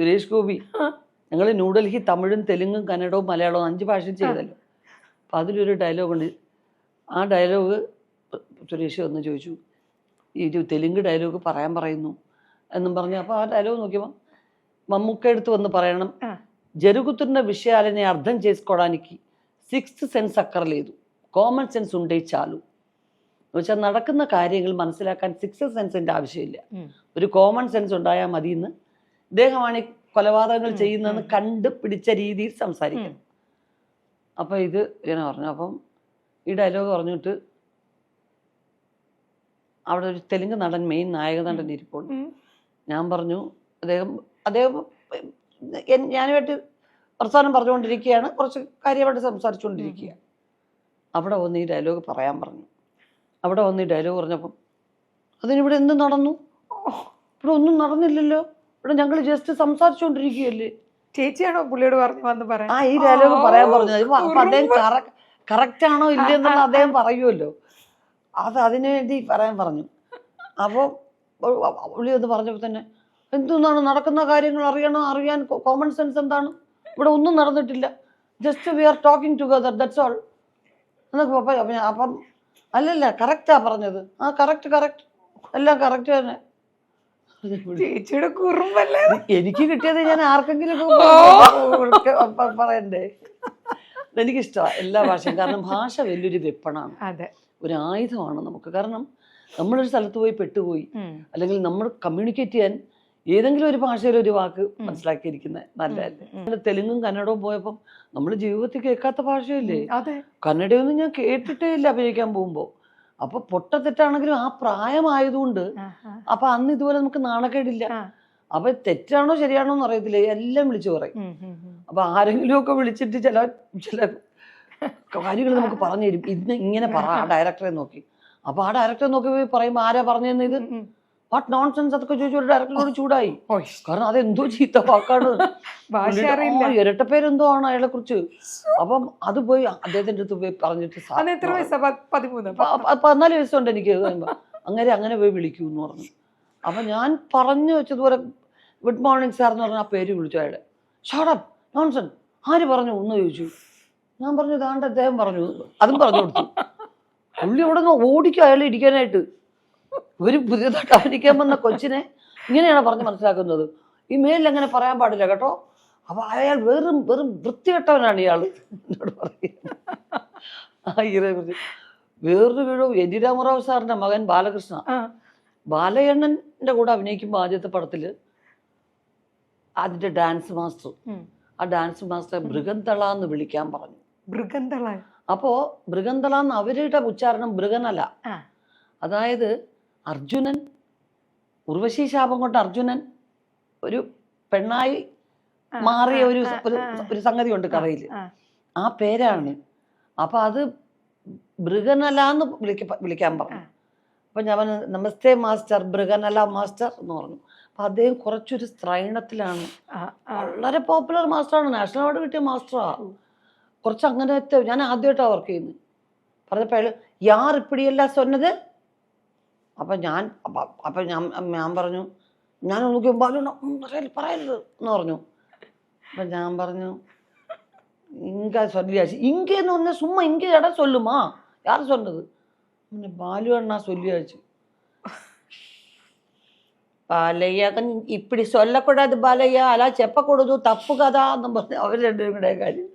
സുരേഷ് ഗോപി. ഞങ്ങൾ ന്യൂഡൽഹി തമിഴും തെലുങ്കും കന്നഡവും മലയാളവും അഞ്ച് ഭാഷയും ചെയ്തല്ലോ. അപ്പം അതിലൊരു ഡയലോഗ് ഉണ്ട്. ആ ഡയലോഗ് സുരേഷ് ഒന്ന് ചോദിച്ചു. ഈ തെലുങ്ക് ഡയലോഗ് പറയാൻ പറയുന്നു എന്നും പറഞ്ഞു. അപ്പോൾ ആ ഡയലോഗ് നോക്കിയപ്പോൾ മമ്മൂക്ക എടുത്ത് വന്ന് പറയണം. జరుగుతున్న విషయాలని അർത്ഥം చేసుకోవడానికి സിക്സ് സെൻസ് അക്കറലേതു കോമൺ സെൻസ് ഉണ്ടേ ചാലു. എന്ന് വെച്ചാൽ നടക്കുന്ന കാര്യങ്ങൾ മനസ്സിലാക്കാൻ സിക്സ് സെൻസിന്റെ ആവശ്യമില്ല. ഒരു കോമൺ സെൻസ് ഉണ്ടായാൽ മതി എന്ന് ഇദ്ദേഹമാണ് ഈ കൊലപാതകങ്ങൾ ചെയ്യുന്നതെന്ന് കണ്ടുപിടിച്ച കണ്ട് പിടിച്ച രീതിയിൽ സംസാരിക്കണം അപ്പൊ ഇത് ഇങ്ങനെ പറഞ്ഞു. അപ്പം ഈ ഡയലോഗ് പറഞ്ഞിട്ട് അവിടെ ഒരു തെലുങ്ക് നടൻ മെയിൻ നായക നടൻ ഇരിപ്പുണ്ട്. ഞാൻ പറഞ്ഞു അദ്ദേഹം അദ്ദേഹം ഞാനുമായിട്ട് പ്രസ്ഥാനം പറഞ്ഞുകൊണ്ടിരിക്കുകയാണ്. കുറച്ച് കാര്യമായിട്ട് സംസാരിച്ചുകൊണ്ടിരിക്കുക അവിടെ വന്ന് ഈ ഡയലോഗ് പറയാൻ പറഞ്ഞു. അവിടെ വന്ന് ഈ ഡയലോഗ് പറഞ്ഞപ്പം അതിനിവിടെ എന്ത് നടന്നു? ഇവിടെ ഒന്നും നടന്നില്ലല്ലോ. ഇവിടെ ഞങ്ങൾ ജസ്റ്റ് സംസാരിച്ചുകൊണ്ടിരിക്കുകയല്ലേ ചേച്ചിയാണോ പുള്ളിയോട് പറഞ്ഞു വന്ന് പറയാം ആ ഈ ഡയലോഗ് പറയാൻ പറഞ്ഞു പറഞ്ഞത്. അപ്പൊ അപ്പൊ അദ്ദേഹം കറക്റ്റ് ആണോ ഇല്ലെന്നുള്ള അദ്ദേഹം പറയുമല്ലോ. അത് അതിനു വേണ്ടി പറയാൻ പറഞ്ഞു. അപ്പോൾ പുള്ളി ഒന്ന് പറഞ്ഞപ്പോൾ തന്നെ എന്തൊന്നാണ് നടക്കുന്ന കാര്യങ്ങൾ അറിയണം? അറിയാൻ കോമൺ സെൻസ് എന്താണ്? ഇവിടെ ഒന്നും നടന്നിട്ടില്ല. Just we are talking together that's all എന്നൊക്കെ അപ്പം അപ്പം അപ്പം അല്ലല്ല കറക്റ്റാ പറഞ്ഞത്. ആ കറക്റ്റ് കറക്റ്റ് എല്ലാം കറക്റ്റ് തന്നെ. ചേച്ചിയുടെ കുറുമ്പല്ലേ? എനിക്ക് കിട്ടിയത് ഞാൻ ആർക്കെങ്കിലും പറയണ്ടേ? എനിക്കിഷ്ടമാണ് എല്ലാ ഭാഷയും. കാരണം ഭാഷ വലിയൊരു വെപ്പണാണ്. അതെ. ഒരു ആയുധമാണ് നമുക്ക്. കാരണം നമ്മളൊരു സ്ഥലത്ത് പോയി പെട്ടുപോയി. അല്ലെങ്കിൽ നമ്മൾ കമ്മ്യൂണിക്കേറ്റ് ചെയ്യാൻ ഏതെങ്കിലും ഒരു ഭാഷയിൽ ഒരു വാക്ക് മനസ്സിലാക്കിയിരിക്കുന്നത് നല്ലതല്ലേ. തെലുങ്കും കന്നഡവും പോയപ്പോൾ നമ്മൾ ജീവിതത്തിൽ കേൾക്കാത്ത ഭാഷയല്ലേ? കന്നഡയൊന്നും ഞാൻ കേട്ടിട്ടേ ഇല്ല അഭിനയിക്കാൻ പോകുമ്പോൾ. അപ്പൊ പൊട്ടത്തെറ്റാണെങ്കിലും ആ പ്രായമായതുകൊണ്ട്. അപ്പൊ അന്ന് ഇതുപോലെ നമുക്ക് നാണക്കേടില്ല. അപ്പൊ തെറ്റാണോ ശരിയാണോ എന്ന് അറിയത്തില്ല എല്ലാം വിളിച്ചു പറയും. അപ്പൊ ആരെങ്കിലും ഒക്കെ വിളിച്ചിട്ട് ചില ചില കാര്യങ്ങൾ നമുക്ക് പറഞ്ഞു തരും ഇന്ന് ഇങ്ങനെ പറ ആ ഡയറക്ടറെ നോക്കി അപ്പൊ ആ ഡയറക്ടറെ നോക്കി പറയുമ്പോ ആരാ പറഞ്ഞതെന്ന് ഇത്. വാട്ട് നോൺസെൻസ് അതൊക്കെ ചോദിച്ചു ഡയറക്ടറിനോട് ചൂടായി. കാരണം അതെന്തോ ചീത്ത വാക്കാണ്. ഇരട്ടപ്പേരെന്തോ ആണ് അയാളെ കുറിച്ച് അപ്പം അത് പോയി അദ്ദേഹത്തിന്റെ അടുത്ത് പോയി പറഞ്ഞിട്ട് പതിനാല് വയസ്സുണ്ട് എനിക്ക് അങ്ങനെ അങ്ങനെ പോയി വിളിക്കൂ എന്ന് പറഞ്ഞു. അപ്പൊ ഞാൻ പറഞ്ഞു വെച്ചതുപോലെ ഗുഡ് മോർണിംഗ് സാർ എന്ന് പറഞ്ഞ ആ പേര് വിളിച്ചു അയാളെ. ഷോടപ്പ് നോൺസൺ ആര് പറഞ്ഞു? ഒന്ന് ചോദിച്ചു. ഞാൻ പറഞ്ഞു ഇതാണ്ട് അദ്ദേഹം പറഞ്ഞു. അതും പറഞ്ഞു കൊടുത്തു. പുള്ളി അവിടെ നിന്ന് ഓടിക്കും അയാളെ ഇരിക്കാനായിട്ട് ഒരു പുതിയതായിട്ട് അഭിനയിക്കാൻ വന്ന കൊച്ചിനെ ഇങ്ങനെയാണ് പറഞ്ഞ് മനസ്സിലാക്കുന്നത്? ഈ മേലിൽ അങ്ങനെ പറയാൻ പാടില്ല കേട്ടോ. അപ്പൊ അയാൾ വെറും വെറും വൃത്തികെട്ടവനാണ് ഇയാൾ എന്നോട് പറയുന്നത്. ആ ഹീറോയെ കുറിച്ച്. വേറൊരു വീഴും എൻ രാമറാവ് സാറിന്റെ മകൻ ബാലകൃഷ്ണ. ബാലയണ്ണന്റെ കൂടെ അഭിനയിക്കുമ്പോൾ ആദ്യത്തെ പടത്തിൽ അതിന്റെ ഡാൻസ് മാസ്റ്റർ. ആ ഡാൻസ് മാസ്റ്ററെ മൃഗന്തള എന്ന് വിളിക്കാൻ പറഞ്ഞു. മൃഗന്തള. അപ്പോ മൃഗന്തള എന്ന് അവരുടെ ഉച്ചാരണം മൃഗനല്ല. അതായത് അർജുനൻ ഉർവശി ശാപം കൊണ്ട് അർജുനൻ ഒരു പെണ്ണായി മാറിയ ഒരു ഒരു- സംഗതി ഉണ്ട് കഥയിൽ ആ. പേരാണ്. അപ്പൊ അത് മൃഗനല എന്ന് വിളിക്ക വിളിക്കാൻ പറഞ്ഞു. അപ്പൊ ഞാൻ നമസ്തേ മാസ്റ്റർ മൃഗനല മാസ്റ്റർ എന്ന് പറഞ്ഞു. അപ്പൊ അദ്ദേഹം കുറച്ചൊരു സ്ത്രൈണത്തിലാണ്. വളരെ പോപ്പുലർ മാസ്റ്ററാണ്. നാഷണൽ അവാർഡ് കിട്ടിയ മാസ്റ്ററാ. കുറച്ച് അങ്ങനത്തെ ഞാൻ ആദ്യമായിട്ടാണ് വർക്ക് ചെയ്യുന്നത്. പറഞ്ഞപ്പോൾ അയാൾ യാർ ഇപ്പിടിയല്ല സ്വന്നത് അപ്പം ഞാൻ അപ്പം ഞാൻ ഞാൻ പറഞ്ഞു ഞാൻ നോക്കി ബാലുണ്ട പറയരുത് പറയരുത് എന്ന് പറഞ്ഞു. അപ്പം ഞാൻ പറഞ്ഞു ഇങ്ക சொல்லியாச்சு இங்கேன்னு ஒன்று சும்மா இங்கே இடம் சொல்லுமா யார் சொன்னது முன்ன பாலு அண்ணா சொல்லியாச்சு ബാലയ്യ ഇപ്പിടി ചൊല്ലക്കൂടാത് ബാലയ്യ അല്ല ചെപ്പ കൊടുത്തു തപ്പു കഥ എന്നും പറഞ്ഞ് അവർ രണ്ടുപേരും കൂടെ കാര്യം.